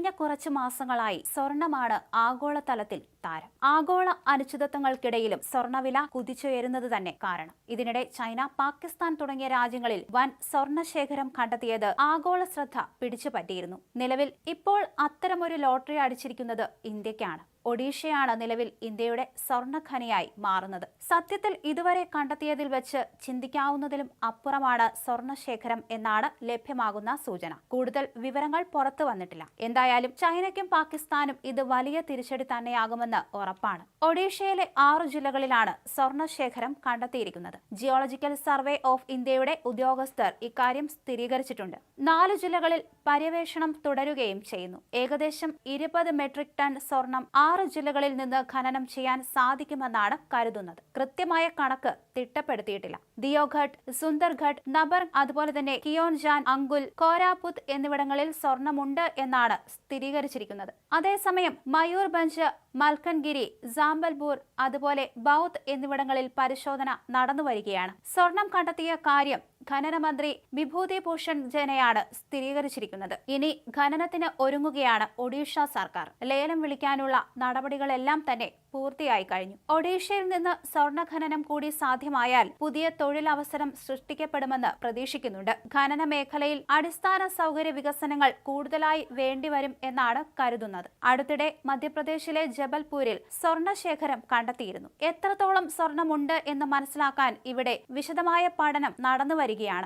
കഴിഞ്ഞ കുറച്ച് മാസങ്ങളായി സ്വർണമാണ് ആഗോളതലത്തിൽ താരം. ആഗോള അനിശ്ചിതത്വങ്ങൾക്കിടയിലും സ്വർണവില കുതിച്ചുയരുന്നത് തന്നെ കാരണം. ഇതിനിടെ ചൈന പാകിസ്ഥാൻ തുടങ്ങിയ രാജ്യങ്ങളിൽ വൻ സ്വർണശേഖരം കണ്ടെത്തിയത് ആഗോള ശ്രദ്ധ പിടിച്ചുപറ്റിയിരുന്നു. നിലവിൽ ഇപ്പോൾ അത്തരമൊരു ലോട്ടറി അടിച്ചിരിക്കുന്നത് ഇന്ത്യക്കാണ്. ഒഡീഷയാണ് നിലവിൽ ഇന്ത്യയുടെ സ്വർണഖനിയായി മാറുന്നത്. സത്യത്തിൽ ഇതുവരെ കണ്ടെത്തിയതിൽ വെച്ച് ചിന്തിക്കാവുന്നതിലും അപ്പുറമാണ് സ്വർണശേഖരം എന്നാണ് ലഭ്യമാകുന്ന സൂചന. കൂടുതൽ വിവരങ്ങൾ പുറത്തു വന്നിട്ടില്ല. എന്തായാലും ചൈനയ്ക്കും പാകിസ്ഥാനും ഇത് വലിയ തിരിച്ചടി തന്നെയാകുമെന്ന് ഉറപ്പാണ്. ഒഡീഷയിലെ ആറു ജില്ലകളിലാണ് സ്വർണശേഖരം കണ്ടെത്തിയിരിക്കുന്നത്. ജിയോളജിക്കൽ സർവേ ഓഫ് ഇന്ത്യയുടെ ഉദ്യോഗസ്ഥർ ഇക്കാര്യം സ്ഥിരീകരിച്ചിട്ടുണ്ട്. നാല് ജില്ലകളിൽ പര്യവേഷണം തുടരുകയും ചെയ്യുന്നു. ഏകദേശം ഇരുപത് മെട്രിക് ടൺ സ്വർണം ആറ് ജില്ലകളിൽ നിന്ന് ഖനനം ചെയ്യാൻ സാധിക്കുമെന്നാണ് കരുതുന്നത്. കൃത്യമായ കണക്ക് തിട്ടപ്പെടുത്തിയിട്ടില്ല. ദിയോഘട്ട് സുന്ദർഘട്ട് നബർ അതുപോലെ തന്നെ കിയോൻജാൻ അങ്കുൽ കോരാപുത് എന്നിവിടങ്ങളിൽ സ്വർണമുണ്ട് എന്നാണ് സ്ഥിരീകരിച്ചിരിക്കുന്നത്. അതേസമയം മയൂർഭഞ്ച് മൽക്കൻഗിരി ജാമ്പൽപൂർ അതുപോലെ ബൗത്ത് എന്നിവിടങ്ങളിൽ പരിശോധന നടന്നുവരികയാണ്. സ്വർണം കണ്ടെത്തിയ കാര്യം ഖനന മന്ത്രി വിഭൂതി ഭൂഷൺ ജനയാണ് സ്ഥിരീകരിച്ചിരിക്കുന്നത്. ഇനി ഖനനത്തിന് ഒരുങ്ങുകയാണ് ഒഡീഷ സർക്കാർ. ലേലം വിളിക്കാനുള്ള നടപടികളെല്ലാം തന്നെ പൂർത്തിയായി കഴിഞ്ഞു. ഒഡീഷയിൽ നിന്ന് സ്വർണ ഖനനം കൂടി സാധ്യമായാൽ പുതിയ തൊഴിലവസരം സൃഷ്ടിക്കപ്പെടുമെന്ന് പ്രതീക്ഷിക്കുന്നുണ്ട്. ഖനന മേഖലയിൽ അടിസ്ഥാന സൗകര്യ വികസനങ്ങൾ കൂടുതലായി വേണ്ടിവരും എന്നാണ് കരുതുന്നത്. അടുത്തിടെ മധ്യപ്രദേശിലെ ജബൽപൂരിൽ സ്വർണശേഖരം കണ്ടെത്തിയിരുന്നു. എത്രത്തോളം സ്വർണമുണ്ട് എന്ന് മനസ്സിലാക്കാൻ ഇവിടെ വിശദമായ പഠനം നടന്നു വരികയാണ്